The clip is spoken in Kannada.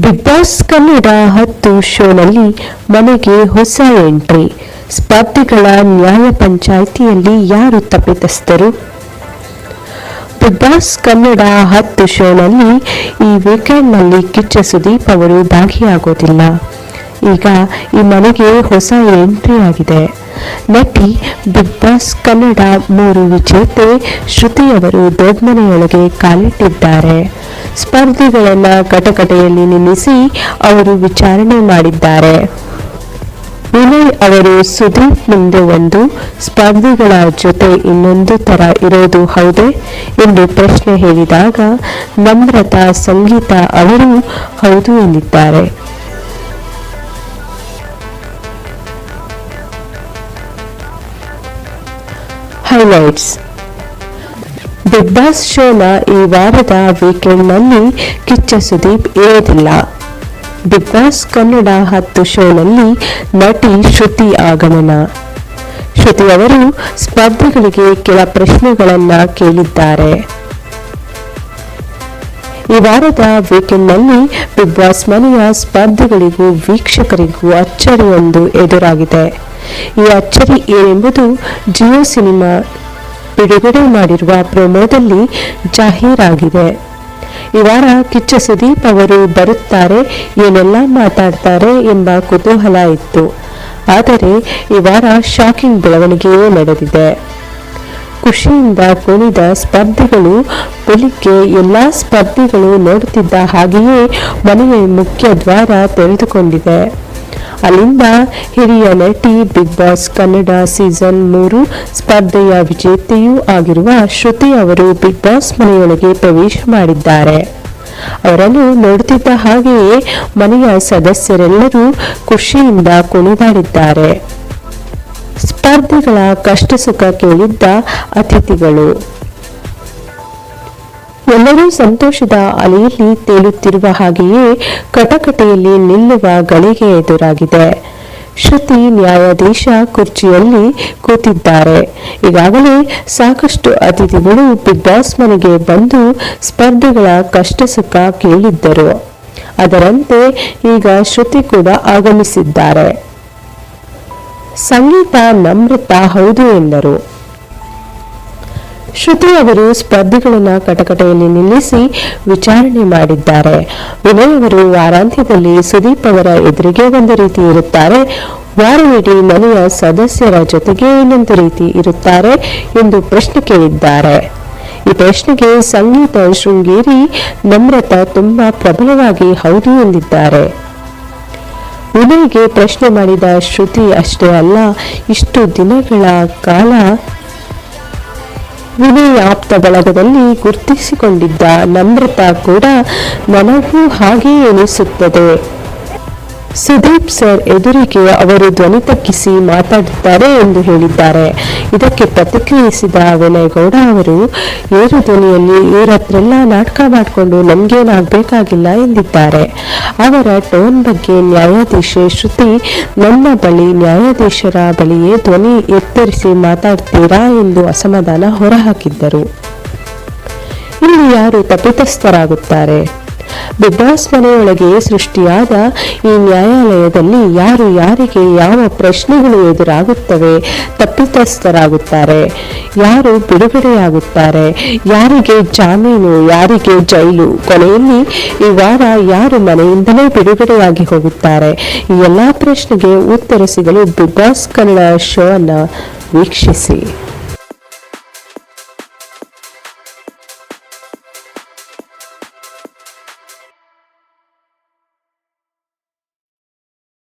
ಬಿಗ್ ಬಾಸ್ ಕನ್ನಡ ಹತ್ತು ಶೋನಲ್ಲಿ ಮನೆಗೆ ಹೊಸ ಎಂಟ್ರಿ. ಸ್ಪರ್ಧಿಗಳ ನ್ಯಾಯ ಪಂಚಾಯಿತಿಯಲ್ಲಿ ಯಾರು ತಪ್ಪಿತಸ್ಥರು? ಬಿಗ್ ಬಾಸ್ ಕನ್ನಡ ಹತ್ತು ಶೋನಲ್ಲಿ ಈ ವೀಕೆಂಡ್ನಲ್ಲಿ ಕಿಚ್ಚ ಸುದೀಪ್ ಅವರು ಭಾಗಿಯಾಗೋದಿಲ್ಲ. ಈಗ ಈ ಮನೆಗೆ ಹೊಸ ಎಂಟ್ರಿ ಆಗಿದೆ. ನಟಿ ಬಿಗ್ ಬಾಸ್ ಕನ್ನಡ ಮೂರು ವಿಜೇತೆ ಶ್ರುತಿ ಅವರು ದೊಡ್ಡಮನೆಯೊಳಗೆ ಕಾಲಿಟ್ಟಿದ್ದಾರೆ. ಸ್ಪರ್ಧಿಗಳನ್ನ ಕಟಕಟೆಯಲ್ಲಿ ನಿಲ್ಲಿಸಿ ಅವರು ವಿಚಾರಣೆ ಮಾಡಿದ್ದಾರೆ. ವಿನಯ್ ಅವರು ಸುದೀಪ್ ಮುಂದೆ ಒಂದು, ಸ್ಪರ್ಧಿಗಳ ಜೊತೆ ಇನ್ನೊಂದು ತರ ಇರೋದು ಹೌದೇ? ಎಂದು ಪ್ರಶ್ನೆ ಹೇಳಿದಾಗ, ನಮ್ರತಾ ಸಂಗೀತ ಅವರು, ಹೌದು ಎಂದಿದ್ದಾರೆ. ಹೈಲೈಟ್ಸ್ ಬಿಗ್ ಬಾಸ್ ಶೋನ ಈ ವಾರದ ವೀಕೆಂಡ್ನಲ್ಲಿ ಕಿಚ್ಚ ಸುದೀಪ್ ಇರೋದಿಲ್ಲ ಬಿಗ್ ಬಾಸ್ ಕನ್ನಡ ಹತ್ತು ಶೋನಲ್ಲಿ ನಟಿ ಶ್ರುತಿ ಆಗಮನ. ಶ್ರುತಿ ಅವರು ಸ್ಪರ್ಧಿಗಳಿಗೆ ಕೆಲ ಪ್ರಶ್ನೆಗಳನ್ನ ಕೇಳಿದ್ದಾರೆ. ಈ ವಾರದ ವೀಕೆಂಡ್ನಲ್ಲಿ ಬಿಗ್ ಬಾಸ್ ಮನೆಯ ಸ್ಪರ್ಧಿಗಳಿಗೂ ವೀಕ್ಷಕರಿಗೂ ಅಚ್ಚರಿಯೊಂದು ಎದುರಾಗಿದೆ. ಈ ಅಚ್ಚರಿ ಏನೆಂಬುದು ಜಿಯೋ ಸಿನಿಮಾ ಬಿಡುಗಡೆ ಮಾಡಿರುವ ಪ್ರೊಮೋದಲ್ಲಿ ಜಾಹೀರಾಗಿದೆ. ಈ ವಾರ ಕಿಚ್ಚ ಸುದೀಪ್ ಅವರು ಬರುತ್ತಾರೆ, ಏನೆಲ್ಲ ಮಾತಾಡ್ತಾರೆ ಎಂಬ ಕುತೂಹಲ ಇತ್ತು. ಆದರೆ ಈ ವಾರ ಶಾಕಿಂಗ್ ಬೆಳವಣಿಗೆಯೇ ನಡೆದಿದೆ. ಖುಷಿಯಿಂದ ಕುಣಿದ ಸ್ಪರ್ಧಿಗಳು ಬೆಳಿಗ್ಗೆ ಎಲ್ಲಾ ಸ್ಪರ್ಧಿಗಳು ನೋಡುತ್ತಿದ್ದ ಹಾಗೆಯೇ ಮನೆಯ ಮುಖ್ಯ ದ್ವಾರ ತೆರೆದುಕೊಂಡಿದೆ. ಅಲ್ಲಿಂದ ಹಿರಿಯ ನಟಿ, ಬಿಗ್ ಬಾಸ್ ಕನ್ನಡ ಸೀಸನ್ ಮೂರು ಸ್ಪರ್ಧೆಯ ವಿಜೇತೆಯೂ ಆಗಿರುವ ಶ್ರುತಿ ಅವರು ಬಿಗ್ ಬಾಸ್ ಮನೆಯೊಳಗೆ ಪ್ರವೇಶ ಮಾಡಿದ್ದಾರೆ. ಅವರನ್ನು ನೋಡುತ್ತಿದ್ದ ಹಾಗೆಯೇ ಮನೆಯ ಸದಸ್ಯರೆಲ್ಲರೂ ಖುಷಿಯಿಂದ ಕುಣಿದಾಡಿದ್ದಾರೆ. ಸ್ಪರ್ಧಿಗಳ ಕಷ್ಟ ಸುಖ ಕೇಳಿದ್ದ ಅತಿಥಿಗಳು ಎಲ್ಲರೂ ಸಂತೋಷದ ಅಲೆಯಲ್ಲಿ ತೇಲುತ್ತಿರುವ ಹಾಗೆಯೇ ಕಟಕಟೆಯಲ್ಲಿ ನಿಲ್ಲುವ ಗಳಿಗೆ ಎದುರಾಗಿದೆ. ಶ್ರುತಿ ನ್ಯಾಯಾಧೀಶ ಕುರ್ಚಿಯಲ್ಲಿ ಕೂತಿದ್ದಾರೆ. ಈಗಾಗಲೇ ಸಾಕಷ್ಟು ಅತಿಥಿಗಳು ಬಿಗ್ ಬಾಸ್ ಮನೆಗೆ ಬಂದು ಸ್ಪರ್ಧೆಗಳ ಕಷ್ಟ ಸುಖ ಕೇಳಿದ್ದರು. ಅದರಂತೆ ಈಗ ಶ್ರುತಿ ಕೂಡ ಆಗಮಿಸಿದ್ದಾರೆ. ಸಂಗೀತ ನಮ್ರತಾ ಹೌದು ಎಂದರು. ಶ್ರುತಿ ಅವರು ಸ್ಪರ್ಧಿಗಳನ್ನ ಕಟಕಟೆಯಲ್ಲಿ ನಿಲ್ಲಿಸಿ ವಿಚಾರಣೆ ಮಾಡಿದ್ದಾರೆ. ವಿನಯ್ ಅವರು ವಾರಾಂತ್ಯದಲ್ಲಿ ಸುದೀಪ್ ಅವರ ಎದುರಿಗೆ ಒಂದು ರೀತಿ ಇರುತ್ತಾರೆ. ವಾರವಿಡೀ ಮನೆಯ ಸದಸ್ಯರ ಜೊತೆಗೆ ಇನ್ನೊಂದು ರೀತಿ ಇರುತ್ತಾರೆ ಎಂದು ಪ್ರಶ್ನೆ ಕೇಳಿದ್ದಾರೆ. ಈ ಪ್ರಶ್ನೆಗೆ ಸಂಗೀತ ಶೃಂಗೇರಿ ನಮ್ರತ ತುಂಬಾ ಪ್ರಬಲವಾಗಿ ಹೌದು ಎಂದಿದ್ದಾರೆ. ವಿನಯ್ಗೆ ಪ್ರಶ್ನೆ ಮಾಡಿದ ಶ್ರುತಿ ಅಷ್ಟೇ ಅಲ್ಲ, ಇಷ್ಟು ದಿನಗಳ ಕಾಲ ವಿನಯ್ ಆಪ್ತ ಬಳಗದಲ್ಲಿ ಗುರುತಿಸಿಕೊಂಡಿದ್ದ ನಮ್ರತಾ ಕೂಡ ನನಗೂ ಹಾಗೆ ಎನಿಸುತ್ತದೆ ಸುದೀಪ್ ಸರ್ ಎದುರಿಗೆ ಅವರು ಧ್ವನಿ ತಗ್ಗಿಸಿ ಮಾತಾಡುತ್ತಾರೆ ಎಂದು ಹೇಳಿದ್ದಾರೆ. ಇದಕ್ಕೆ ಪ್ರತಿಕ್ರಿಯಿಸಿದ ವಿನಯ್ ಗೌಡ ಅವರು, ಏರು ಧ್ವನಿಯಲ್ಲಿ ಇವ್ರ ನಾಟಕ ಮಾಡಿಕೊಂಡು ನಮ್ಗೇನಾಗಬೇಕಾಗಿಲ್ಲ ಎಂದಿದ್ದಾರೆ. ಅವರ ಟೋನ್ ಬಗ್ಗೆ ನ್ಯಾಯಾಧೀಶೆ ಶ್ರುತಿ ನನ್ನ ಬಳಿ ನ್ಯಾಯಾಧೀಶರ ಬಳಿಯೇ ಧ್ವನಿ ಎತ್ತರಿಸಿ ಮಾತಾಡ್ತೀರಾ ಎಂದು ಅಸಮಾಧಾನ ಹೊರಹಾಕಿದ್ದರು. ಇಲ್ಲಿ ಯಾರು ತಪ್ಪಿತಸ್ಥರಾಗುತ್ತಾರೆ? ಬಿಗ್ ಬಾಸ್ ಮನೆಯೊಳಗೆ ಸೃಷ್ಟಿಯಾದ ಈ ನ್ಯಾಯಾಲಯದಲ್ಲಿ ಯಾರು ಯಾರಿಗೆ ಯಾವ ಪ್ರಶ್ನೆಗಳು ಎದುರಾಗುತ್ತವೆ, ತಪ್ಪಿತಸ್ಥರಾಗುತ್ತಾರೆ, ಯಾರು ಬಿಡುಗಡೆಯಾಗುತ್ತಾರೆ, ಯಾರಿಗೆ ಜಾಮೀನು, ಯಾರಿಗೆ ಜೈಲು, ಕೊನೆಯಲ್ಲಿ ಈ ವಾರ ಯಾರು ಮನೆಯಿಂದಲೇ ಬಿಡುಗಡೆಯಾಗಿ ಹೋಗುತ್ತಾರೆ, ಈ ಎಲ್ಲ ಪ್ರಶ್ನೆಗೆ ಉತ್ತರ ಸಿಗಲು ಬಿಗ್ ಬಾಸ್ ಕನ್ನಡ ಶೋ ಅನ್ನ ವೀಕ್ಷಿಸಿ.